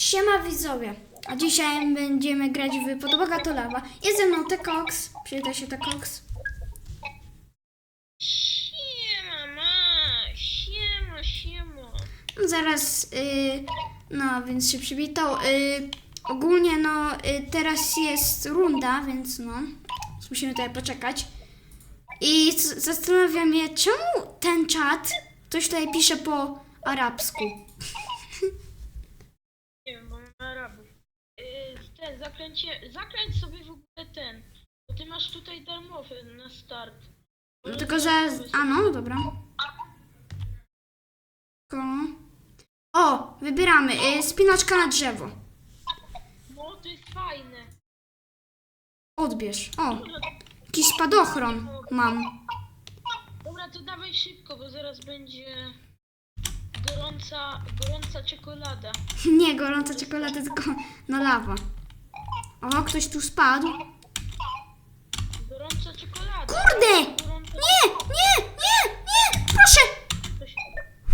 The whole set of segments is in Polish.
Siema widzowie, a dzisiaj będziemy grać w Podłoga to lawa. Jest ze mną T-Cox, przyda się T-Cox. Siema, ma, siema, siema. Zaraz, y, no więc się przywitał. Y, ogólnie no y, teraz jest runda, więc no musimy tutaj poczekać. I zastanawiam mnie, czemu ten czat ktoś tutaj pisze po arabsku. Nie wiem, bo mam Arabów. Yy, ten, zakręcie, zakręć sobie w ogóle ten, bo ty masz tutaj darmowy na start. No tylko, że... A no, dobra. Ko- O, wybieramy. Y, spinaczka na drzewo. No, to jest fajne. Odbierz. O, jakiś spadochron mam. Dobra, to dawaj szybko, bo zaraz będzie gorąca, gorąca czekolada. Nie, gorąca czekolada, tylko no lawa. O, ktoś tu spadł. Gorąca czekolada. Kurde! Gorąca... Nie, nie, nie, nie, proszę.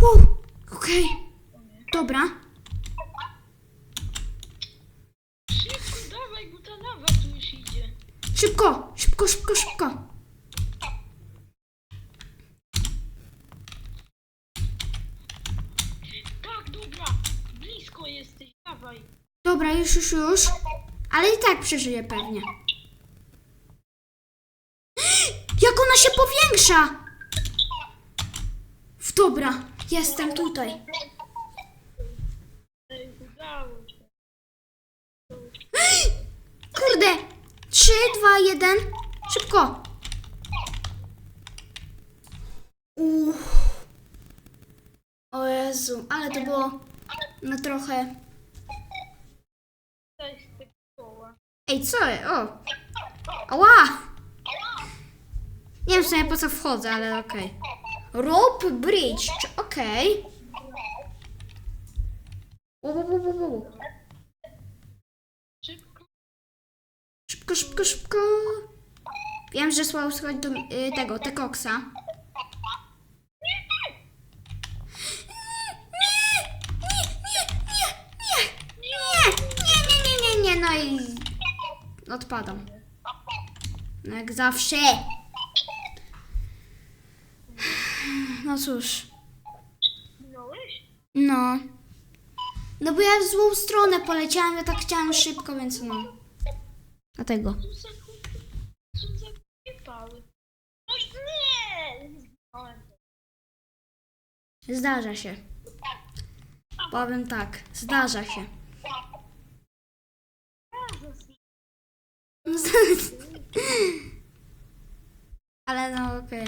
Wow, okej. Dobra. Szybko, dawaj, bo ta lawa tu już idzie. Szybko, szybko, szybko, szybko. Tak, dobra, blisko jesteś, dawaj. Dobra, już, już, już. Ale i tak przeżyję pewnie. Jak ona się powiększa! W- Dobra, jestem tutaj. Kurde! 3, 2, 1. Szybko! Uff. O Jezu, ale to było no trochę... Daj z tego koła. Ej, co? O! Ała! Nie wiem w sumie po co wchodzę, ale okej. Rope bridge, okej. Wu. Szybko. Szybko, szybko. Wiem, że słabo słychać do y, tego, te koksa. Nie, nie, nie, nie, nie, no i odpadam. Jak zawsze. No cóż, no. No bo ja w złą stronę poleciałam, ja tak chciałam szybko, więc no. Dlatego. No. Zdarza się. Powiem tak, zdarza się. Ale no okej.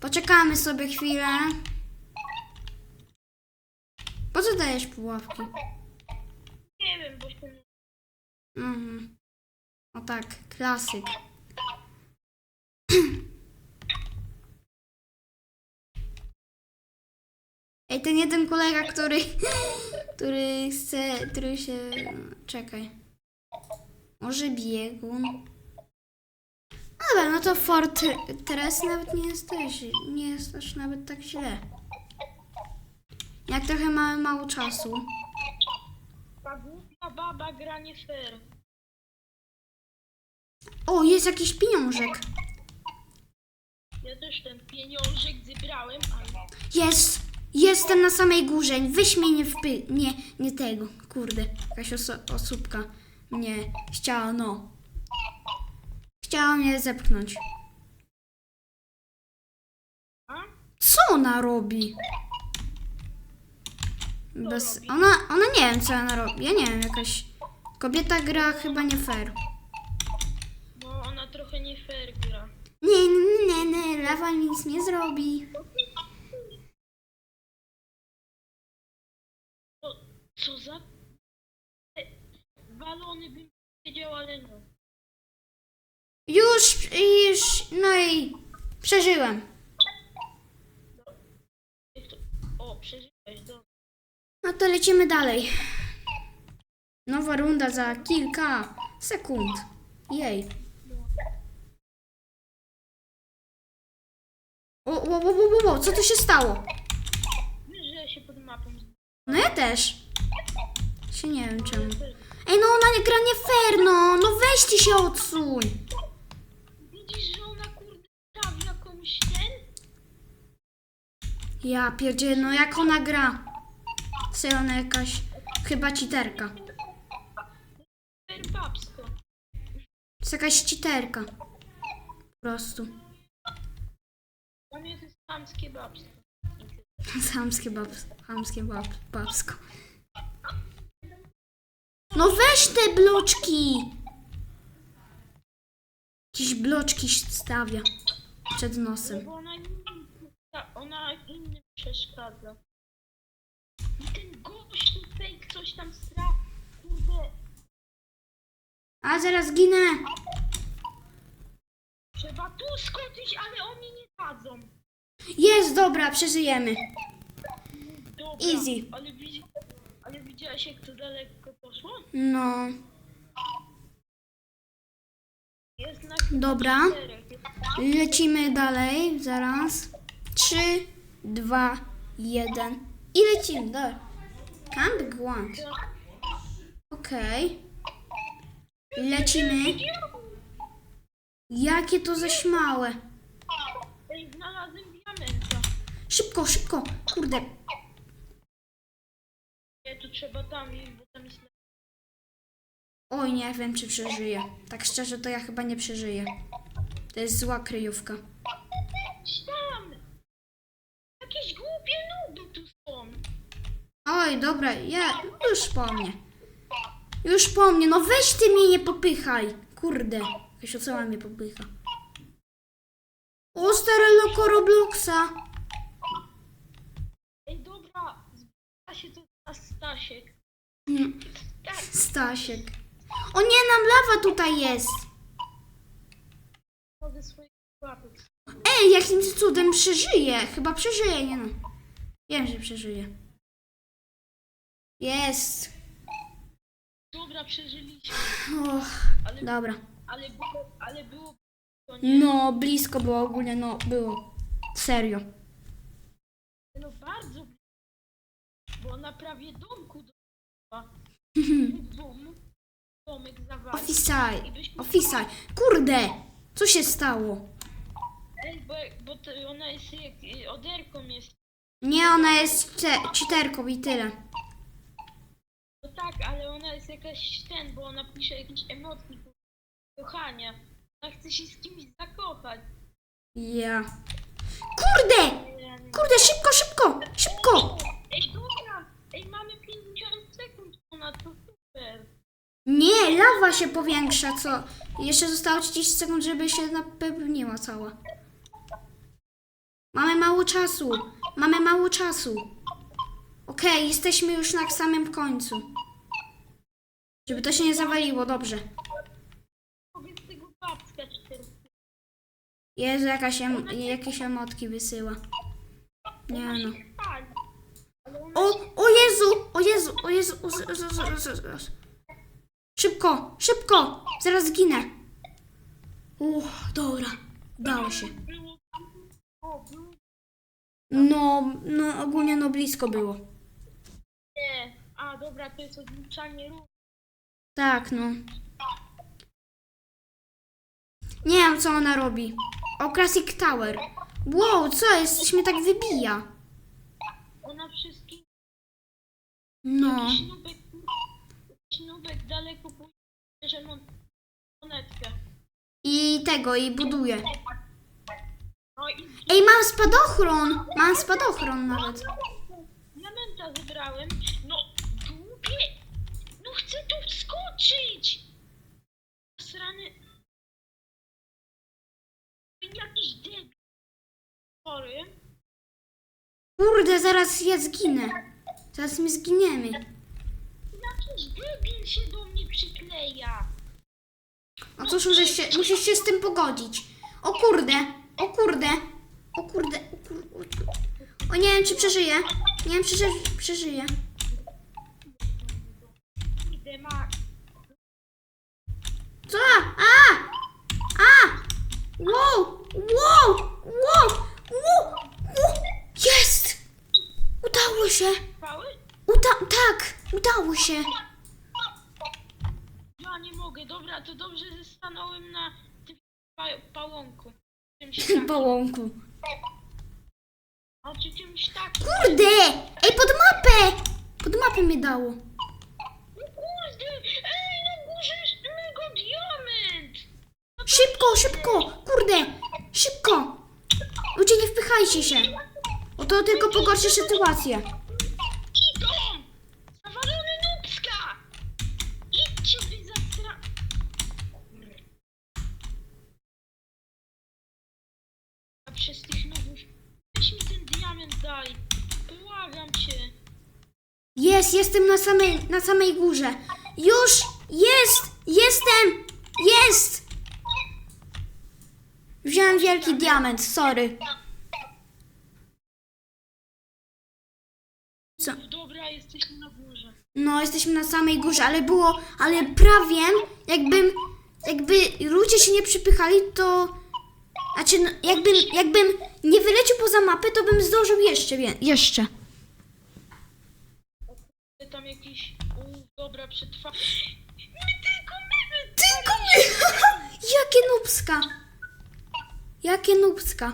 Poczekamy sobie chwilę. Po co dajesz pułapki? Nie wiem, bo się... Mhm. O tak, klasyk. Ej, ten jeden kolega, który, który chce, który się, czekaj. Może biegun? No Dobra, no to Fort teraz nawet nie jest też, nie jest aż nawet tak źle. Jak trochę mamy mało czasu. Ta głupia baba gra nie fair. O, jest jakiś pieniążek. Ja też ten pieniążek zebrałem, ale... Jest! Jestem na samej górze. Weź mnie nie wpy... Nie, nie tego. Kurde. Jakaś oso- osóbka mnie chciała, no. Chciała mnie zepchnąć. Co ona robi? Bez... Ona, ona nie wiem, co ona robi. Ja nie wiem, jakaś... Kobieta gra chyba nie fair. No, ona trochę nie fair gra. Nie, nie, nie, nie, lawa mi nic nie zrobi. To, co za... E, Walony bym powiedział, ale no. Już, już, no i przeżyłem. Jak to... O, przeżyłeś, dobra. No to lecimy dalej. Nowa runda za kilka sekund. Jej. O, o, o, o, o, o, co tu się stało? Wiesz, że ja się pod mapą... No ja też. Się nie wiem czemu. Ej, no ona nie gra nie fair, no! No weźcie się odsuń! Widzisz, że ona kurde stawia komuś ten? Ja pierdzielę, no jak ona gra? Serio, ona jakaś chyba cheaterka. Perbabsko. To jest jakaś cheaterka. Po prostu. Dla mnie to jest chamskie babstwo. Chamskie babs, bab, babsko. No weź te bloczki! Jakieś bloczki stawia przed nosem. Bo ona innym, ona innym przeszkadza. I ten gość tutaj coś tam stra... Kurde, A zaraz ginę! trzeba tu skoczyć, ale oni nie dadzą. Jest, dobra, przeżyjemy. Dobra, Easy. Ale, widzi, ale widziałaś jak to daleko No, dobra. Lecimy dalej, zaraz. 3, 2, 1 i lecimy, go on. Okej. Lecimy. Jakie to zaśmałe. Ej. Szybko, szybko. Kurde. Nie, to trzeba tam iść, bo tam jest... Oj, nie wiem, czy przeżyję. Tak szczerze, to ja chyba nie przeżyję. To jest zła kryjówka. Tam! Jakieś głupie nuby tu są. Oj, dobra, ja już po mnie. Już po mnie, no weź ty mnie nie popychaj. Kurde, jakaś ocała mnie popycha. O, stare loko Robloxa. Ej, dobra, zbiera się to na Stasiek. Mm, Tak, Stasiek. O nie, nam lawa tutaj jest. Ej, jakimś cudem przeżyję. Chyba przeżyję, nie no. Wiem, że przeżyję. Jest. Dobra, przeżyliśmy, Och, ale, dobra. ale, było, ale było to nie. No, blisko było ogólnie, no, było. Serio. No bardzo blisko, bo na prawie domku do dom, domek zawalił. Ofisaj, I byśmy- ofisaj. Kurde, co się stało? Ej, bo, bo to ona jest jak y, oderką jest. Nie, ona jest cze- cheaterką i tyle. No tak, ale ona jest jakaś ten, bo ona pisze jakieś emotki kochania. Ona chce się z kimś zakochać. Ja. Kurde! Ja nie- Kurde, szybko, szybko, szybko! Ej, dobra! Ej, mamy 50 sekund ponad, to. Nie, lawa się powiększa, co? Jeszcze zostało 30 sekund, żeby się napełniła cała. Mamy mało czasu. Mamy mało czasu. Okej, jesteśmy już na samym końcu. Żeby to się nie zawaliło, dobrze. Powiedz tego babska 4. Jezu, jakaś em- jakieś emotki wysyła. Nie no. O, o Jezu, o Jezu, o Jezu, o Jezu, o Jezu, o Jezu. Szybko, szybko, zaraz zginę. Uff, dobra, udało się. No, no ogólnie no blisko było. Nie. A, dobra, to jest odliczanie ruchu. Tak, no. Nie wiem, co ona robi. O, Classic Tower. Wow, co jest? Coś mnie tak wybija. Ona wszystkich... No. Jakiś nubek... Nubek daleko monetkę. I tego, i buduje. No i... Ej, mam spadochron. Mam spadochron nawet. Diamenta zebrałem. No, głupie! No chcę tu wskoczyć! Srany... Jakiś debil. Chory. Kurde, zaraz ja zginę. Zaraz my zginiemy. Jakiś debil się do mnie przykleja. No cóż, musisz się, musisz się z tym pogodzić. O kurde, o kurde, o kurde, o kurde. O nie wiem, czy przeżyję. Nie wiem, czy przeży- przeżyję. Co? A! A! Wow! Wow! Wow! Wow! wow. Jest! Udało się! Pały? Uda tak! Udało się! nie mogę. Dobra, to dobrze, że stanąłem na tym pa pałąku. Czymś takim. A czy czymś takim? Kurde! Ej, pod mapę! Pod mapę mnie dało. No kurde! Ej, na górze jest mega diament! Szybko, szybko! Kurde! Szybko! Ludzie, nie wpychajcie się. Bo to tylko pogorszy sytuację. Przez tych nubów... Weź mi ten diament daj! Błagam cię! Jest, jestem na samej, na samej górze. Już! Jest! Jestem! Jest! Wziąłem wielki diament, sorry. Co? Dobra, jesteśmy na górze. No, jesteśmy na samej górze, ale było, ale prawie jakbym, jakby ludzie się nie przypychali, to, znaczy, no, jakbym, jakbym nie wyleciał poza mapę, to bym zdążył jeszcze, wie- jeszcze. Tam jakiś... U, dobra, przetrwa... My tylko my! Tylko my! Jakie nubska! Jakie nubska!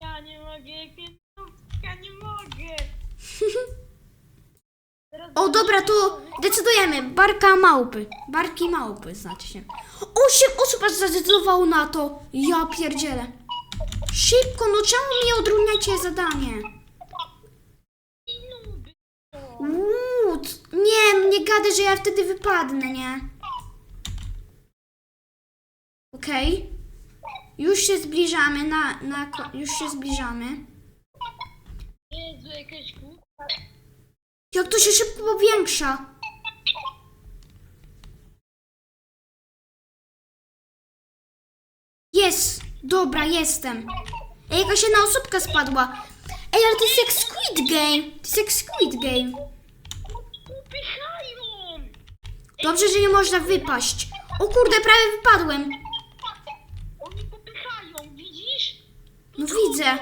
Ja nie mogę, jakie nubska, nie mogę! O, dobra, to decydujemy. Barka małpy. Barki małpy, znaczy się. Osiem osób aż zadecydowało na to. Ja pierdzielę. Szybko, no czemu mi odrówniacie zadanie? Uuu, nie, nie gadaj, że ja wtedy wypadnę, nie? Okej. Już się zbliżamy na, na, już się zbliżamy. Jezu, jakaś. Jak to się szybko powiększa? Jest! Dobra, jestem. Ej, jakaś jedna osóbka spadła. Ej, ale to jest jak Squid Game. To jest jak Squid Game. Upychają! Dobrze, że nie można wypaść. O kurde, prawie wypadłem. Oni popychają, widzisz? No widzę.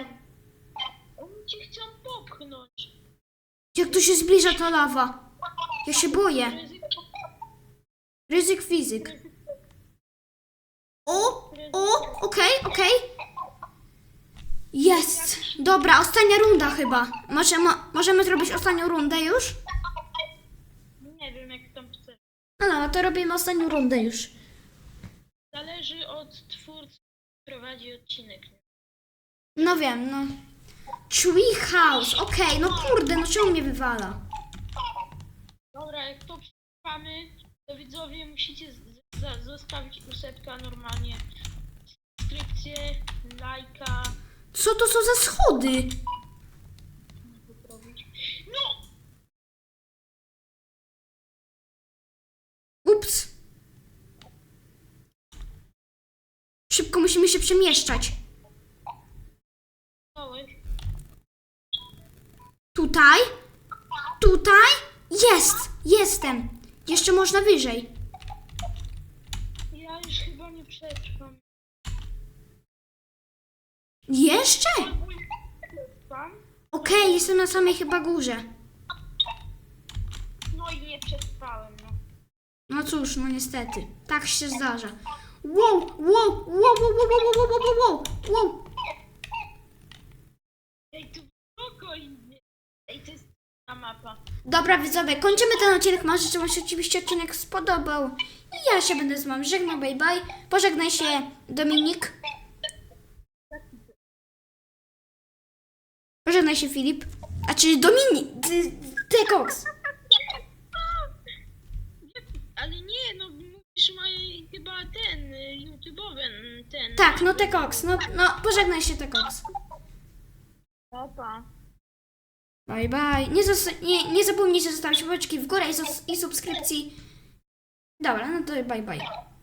Oni cię chcą popchnąć. Jak tu się zbliża ta lawa. Ja się boję. Ryzyk fizyk. O, o, okej, okej. Jest. Dobra, ostatnia runda chyba. Może, mo, możemy zrobić ostatnią rundę już? nie wiem jak tam chcesz. No, no, to robimy ostatnią rundę już. Zależy od twórcy, który prowadzi odcinek. No wiem, no. Tree House, okej, no kurde, no czemu mnie wywala? Dobra, jak to przetrwamy, to widzowie musicie z- za- zostawić ósemka normalnie. Subskrypcję, lajka. Co to są za schody? zrobić. No! Ups. Szybko musimy się przemieszczać. Tutaj? Tutaj? Jest! Jestem! Jeszcze można wyżej. Ja już chyba nie przetrwam. Jeszcze? Przetrwam. Okej, jestem na samej chyba górze. No i nie przetrwałem, no. No cóż, no niestety. Tak się zdarza. Wow, wow, wow, wow, wow, wow, wow, wow, wow, wow. Ej, tu spokojnie. Ej, to jest ta mapa. Dobra, widzowie, kończymy ten odcinek. Mam życzę Wam się oczywiście odcinek spodobał. I ja się będę z Wami żegnał, bye bye. Pożegnaj się, Dominik. Pożegnaj się, Filip. A czyli Dominik, ty, ty Cox. Ale nie, no mówisz moje chyba ten, YouTube'owy, ten. Tak, no te Cox, no, no pożegnaj się, te Cox. Opa. Bye bye. Nie, nie, nie zapomnijcie zostawić łapeczki w górę i, i subskrypcji. Dobra, no to bye bye.